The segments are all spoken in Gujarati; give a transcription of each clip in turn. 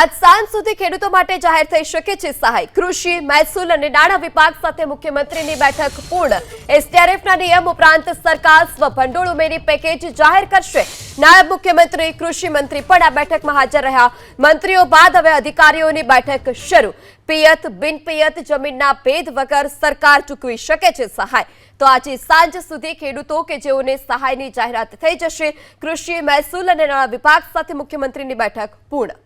આજ સાંજ સુધી ખેડૂતો માટે જાહેર થઈ શકે છે સહાય. કૃષિ, મહેસૂલ અને નાણાં વિભાગ સાથે મુખ્યમંત્રીની બેઠક પૂર્ણ. એસટીઆરએફના નિયમ ઉપરાંત સરકાર સ્વભંડોળ ઉમેરી પેકેજ જાહેર કરશે. નાયબ મુખ્યમંત્રી, કૃષિ મંત્રી પણ આ બેઠકમાં હાજર રહ્યા. મંત્રીઓ બાદ હવે અધિકારીઓની બેઠક શરૂ. પિયત, બિનપિયત જમીનના ભેદ વગર સરકાર ચૂકવી શકે છે સહાય. તો આજે સાંજ સુધી ખેડૂતો કે જેઓને સહાયની જાહેરાત થઈ જશે, કૃષિ, મહેસૂલ અને નાણાં વિભાગ સાથે મુખ્યમંત્રીની બેઠક પૂર્ણ.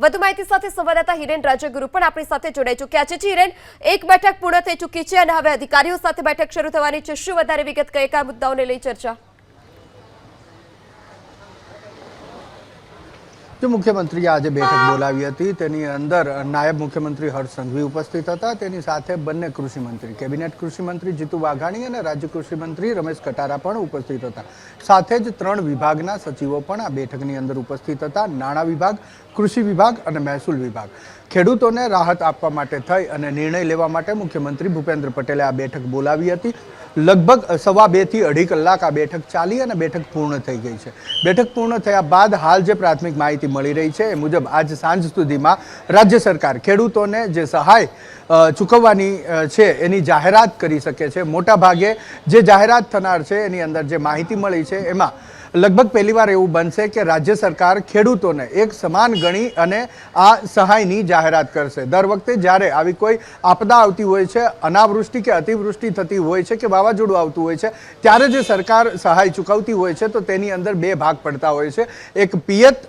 વધુ માહિતી સાથે સંવાદદાતા હિરેન રાજ્યગુરુ પણ આપણી સાથે જોડાઈ ચૂક્યા છે. હિરેન, એક બેઠક પૂર્ણ થઈ ચૂકી છે અને હવે અધિકારીઓ સાથે બેઠક શરૂ થવાની છે. શું વધારે વિગત કયા કયા મુદ્દાઓને લઈ ચર્ચા? જે મુખ્યમંત્રીએ આજે બેઠક બોલાવી હતી. તેની અંદર નાયબ મુખ્યમંત્રી હર્ષ સંઘવી ઉપસ્થિત હતા. તેની સાથે બંને કૃષિ મંત્રી, કેબિનેટ કૃષિ મંત્રી જીતુ વાઘાણી અને રાજ્ય કૃષિ મંત્રી રમેશ કટારા પણ ઉપસ્થિત હતા. સાથે જ ત્રણ વિભાગના સચિવો પણ આ બેઠકની અંદર ઉપસ્થિત હતા. નાણાં વિભાગ, કૃષિ વિભાગ અને મહેસૂલ વિભાગ. ખેડૂતોને રાહત આપવા માટે થઈ અને નિર્ણય લેવા માટે મુખ્યમંત્રી ભૂપેન્દ્ર પટેલે આ બેઠક બોલાવી હતી. લગભગ સવા બેથી અઢી કલાક આ બેઠક ચાલી અને બેઠક પૂર્ણ થઈ ગઈ છે. બેઠક પૂર્ણ થયા બાદ હાલ જે પ્રાથમિક માહિતી મળી રહી છે, એ મુજબ આજ સાંજ સુધીમાં રાજ્ય સરકાર ખેડૂતોને જે સહાય ચૂકવવાની છે, એની જાહેરાત કરી શકે છે. મોટા ભાગે જે જાહેરાત થનાર છે, એની અંદર જે માહિતી મળી છે, એમાં લગભગ પહેલીવાર એવું બનશે કે રાજ્ય સરકાર ખેડૂતોને એક સમાન ગણી અને આ સહાયની જાહેરાત કરશે. દર વખતે જ્યારે આવી કોઈ આપદા આવતી હોય છે, અનાવૃષ્ટિ કે અતિવૃષ્ટિ થતી હોય છે કે વાવાઝોડું આવતું હોય છે, ત્યારે જે સરકાર સહાય ચૂકવતી હોય છે, તો તેની અંદર બે ભાગ પડતા હોય છે. એક પિયત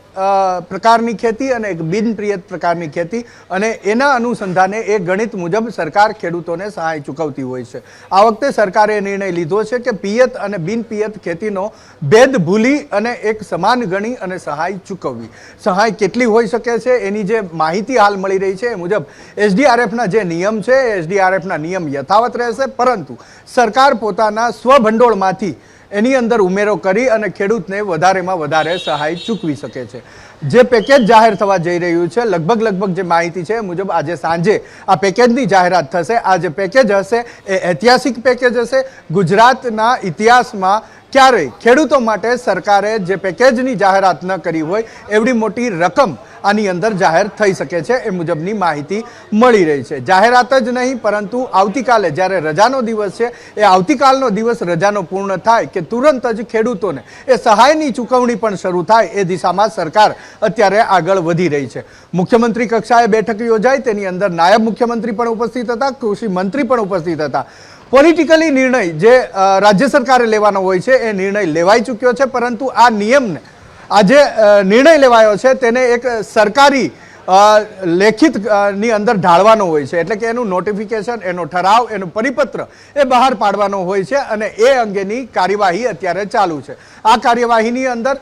પ્રકારની ખેતી અને એક બિનપ્રિયત પ્રકારની ખેતી અને એના અનુસંધાને એ ગણિત મુજબ સરકાર ખેડૂતોને સહાય ચૂકવતી હોય છે. આ વખતે સરકારે નિર્ણય લીધો છે કે પિયત અને બિનપિયત ખેતીનો ભેદ ભૂલી અને એક સમાન ગણી અને સહાય ચૂકવવી. સહાય કેટલી હોઈ શકે છે? એની જે માહિતી હાલ મળી રહી છે એ મુજબ એસડીઆરએફના જે નિયમ છે એસડીઆરએફના નિયમ યથાવત રહેશે, પરંતુ સરકાર પોતાના સ્વભંડોળમાંથી એની અંદર ઉમેરો કરી અને ખેડૂતને વધારેમાં વધારે સહાય ચૂકવી શકે છે. જે પેકેજ જાહેર થવા જઈ રહ્યું છે, લગભગ લગભગ જે માહિતી છે મુજબ આજે સાંજે આ પેકેજની જાહેરાત થશે. આ જે પેકેજ હશે એ ઐતિહાસિક પેકેજ હશે. ગુજરાતના ઇતિહાસમાં ક્યારેય ખેડૂતો માટે સરકારે જે પેકેજની જાહેરાત ન કરી હોય, એવડી મોટી રકમ આની અંદર જાહેર થઈ શકે છે એ મુજબની માહિતી મળી રહી છે. જાહેરાત જ નહીં, પરંતુ આવતીકાલે જ્યારે રજાનો દિવસ છે, એ આવતીકાલનો દિવસ રજાનો પૂર્ણ થાય કે તુરંત જ ખેડૂતોને એ સહાયની ચૂકવણી પણ શરૂ થાય એ દિશામાં સરકાર અત્યારે આગળ વધી રહી છે. મુખ્યમંત્રી કક્ષાએ બેઠક યોજાઈ, તેની અંદર નાયબ મુખ્યમંત્રી પણ ઉપસ્થિત હતા, કૃષિ મંત્રી પણ ઉપસ્થિત હતા. પોલિટિકલી નિર્ણય જે રાજ્ય સરકારે લેવાનો હોય છે, એ નિર્ણય લેવાઈ ચૂક્યો છે, પરંતુ આ નિયમને આ જે નિર્ણય લેવાયો છે તેને એક સરકારી લેખિતની અંદર ઢાળવાનો હોય છે. એટલે કે એનું નોટિફિકેશન એનો ઠરાવ, એનો પરિપત્ર એ બહાર પાડવાનો હોય છે અને એ અંગેની કાર્યવાહી અત્યારે ચાલુ છે. આ કાર્યવાહીની અંદર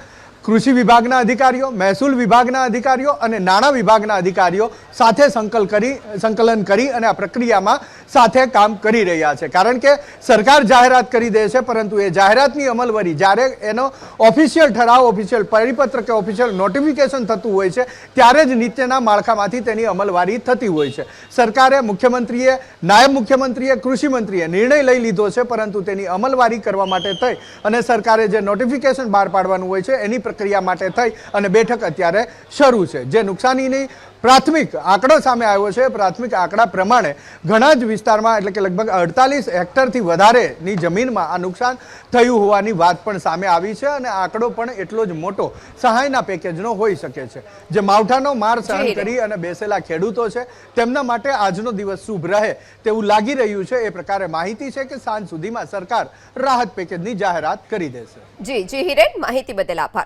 કૃષિ વિભાગના અધિકારીઓ, મહેસૂલ વિભાગના અધિકારીઓ અને નાણાં વિભાગના અધિકારીઓ સાથે સંકલ કરી, સંકલન કરી અને આ પ્રક્રિયામાં સાથે કામ કરી રહ્યા છે. કારણ કે સરકાર જાહેરાત કરી દે છે, પરંતુ એ જાહેરાતની અમલવારી જ્યારે એનો ઓફિશિયલ ઠરાવ ઓફિશિયલ પરિપત્ર કે ઓફિશિયલ નોટિફિકેશન થતું હોય છે, ત્યારે જ નીચેના માળખામાંથી તેની અમલવારી થતી હોય છે. સરકારે મુખ્યમંત્રીએ, નાયબ મુખ્યમંત્રીએ કૃષિમંત્રીએ નિર્ણય લઈ લીધો છે, પરંતુ તેની અમલવારી કરવા માટે થઈ અને સરકારે જે નોટિફિકેશન બહાર પાડવાનું હોય છે, એની પ્રક્રિયા માટે થઈ અને બેઠક અત્યારે શરૂ છે. જે નુકસાનીની પ્રાથમિક આંકડો સામે આવ્યો છે. પ્રાથમિક આંકડા પ્રમાણે ઘણા જ વિસ્તારમાં એટલે કે લગભગ અડતાલીસ હેક્ટરથી વધારેની જમીનમાં આ નુકસાન થયું હોવાની વાત પણ સામે આવી છે અને આંકડો પણ એટલો જ મોટો સહાયના પેકેજનો હોઈ શકે છે. જે માવઠાનો માર સહન કરી અને બેસેલા ખેડૂતો છે તેમના માટે આજનો દિવસ શુભ રહે તેવું લાગી રહ્યું છે. એ પ્રકારે માહિતી છે કે સાંજ સુધીમાં સરકાર રાહત પેકેજની જાહેરાત કરી દેશે. જી જી હિરેન માહિતી બદલ આભાર.